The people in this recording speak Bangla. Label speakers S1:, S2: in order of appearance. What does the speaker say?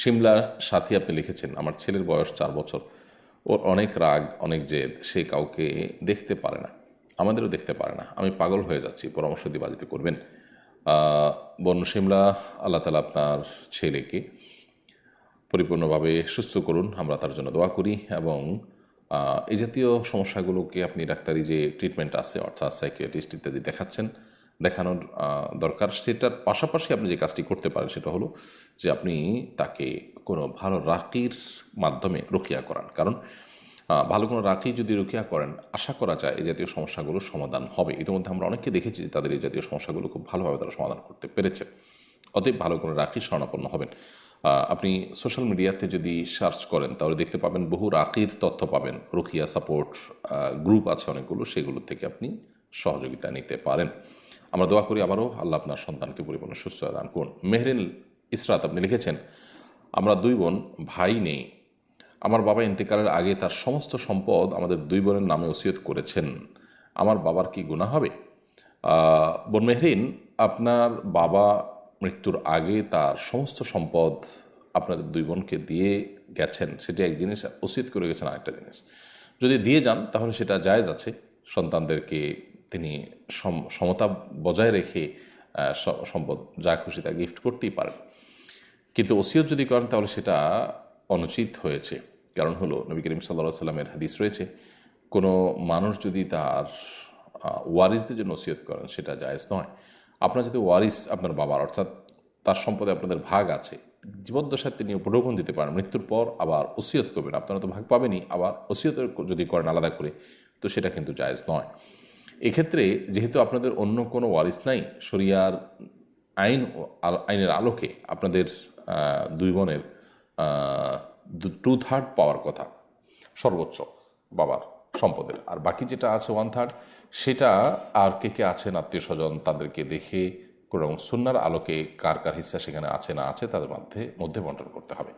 S1: সিমলার সাথী আপনি লিখেছেন, আমার ছেলের বয়স চার বছর। ওর অনেক রাগ, অনেক জেদ, সে কাউকে দেখতে পারে না। আমাদেরও দেখতে পারে না। আমি পাগল হয়ে যাচ্ছি, পরামর্শ দিয়ে বাজিতে করবেন। বন্য সিমলা আল্লাহ তালা আপনার ছেলেকে পরিপূর্ণভাবে সুস্থ করুন। আমরা তার জন্য দোয়া করি এবং এই জাতীয় সমস্যাগুলোকে আপনি ডাক্তারি যে ট্রিটমেন্ট আছে, অর্থাৎ সাইকিয়াট্রিস্ট ইত্যাদি দেখাচ্ছেন দেখানোর দরকার। সেটার পাশাপাশি আপনি যে কাজটি করতে পারেন সেটা হলো যে আপনি তাকে কোনো ভালো রাকির মাধ্যমে রুকিয়া করান। কারণ ভালো কোনো রাকি যদি রুকিয়া করেন, আশা করা যায় এই জাতীয় সমস্যাগুলোর সমাধান হবে। ইতিমধ্যে আমরা অনেককে দেখেছি যে তাদের এই জাতীয় সমস্যাগুলো খুব ভালোভাবে তারা সমাধান করতে পেরেছে। অতএব ভালো কোনো রাখি শরণাপন্ন হবেন। আপনি সোশ্যাল মিডিয়াতে যদি সার্চ করেন, তাহলে দেখতে পাবেন বহু রাকির তথ্য পাবেন। রুকিয়া সাপোর্ট গ্রুপ আছে অনেকগুলো, সেগুলো থেকে আপনি সহযোগিতা নিতে পারেন। আমরা দোয়া করি আবারও আল্লাহ আপনার সন্তানকে পরিপূর্ণ সুস্থ দান করুন। মেহরিন ইসরাত, আপনি লিখেছেন, আমরা দুই বোন, ভাই নেই। আমার বাবা ইন্তেকালের আগে তার সমস্ত সম্পদ আমাদের দুই বোনের নামে ওসিয়ত করেছেন। আমার বাবার কি গুণা হবে? বোন মেহরিন, আপনার বাবা মৃত্যুর আগে তার সমস্ত সম্পদ আপনাদের দুই বোনকে দিয়ে গেছেন। সেটি এক জিনিস, ওসিয়ত করে গেছেন আরেকটা জিনিস। যদি দিয়ে যান, তাহলে সেটা জায়েজ আছে। সন্তানদেরকে তিনি সম- সমতা বজায় রেখে সম্পদ, যা খুশি তা গিফট করতেই পারেন। কিন্তু ওসিয়ত যদি করেন, তাহলে সেটা অনুচিত হয়েছে। কারণ হলো, নবী করিম সাল্লা সাল্লামের হাদিস রয়েছে, কোনো মানুষ যদি তার ওয়ারিসদের জন্য ওসিয়ত করেন, সেটা জায়েজ নয়। আপনার যদি ওয়ারিস আপনার বাবার, অর্থাৎ তার সম্পদে আপনাদের ভাগ আছে, জীবদ্দশায় তিনি উপঢৌকন দিতে পারেন, মৃত্যুর পর আবার ওসিয়ত করবেন। আপনারা তো ভাগ পাবেনই, আবার ওসিয়ত যদি করেন আলাদা করে, তো সেটা কিন্তু জায়েজ নয়। এক্ষেত্রে যেহেতু আপনাদের অন্য কোনো ওয়ারিস নাই, শরিয়ার আইন আইনের আলোকে আপনাদের দুই বোনের টু থার্ড পাওয়ার কথা, সর্বোচ্চ বাবার সম্পদের। আর বাকি যেটা আছে ওয়ান থার্ড সেটা আর কে কে আছেন আত্মীয় স্বজন তাদেরকে দেখে কোনো সুন্নার আলোকে কার কার হিস্সা সেখানে আছে না আছে তাদের মধ্যে মধ্যে বন্টন করতে হবে।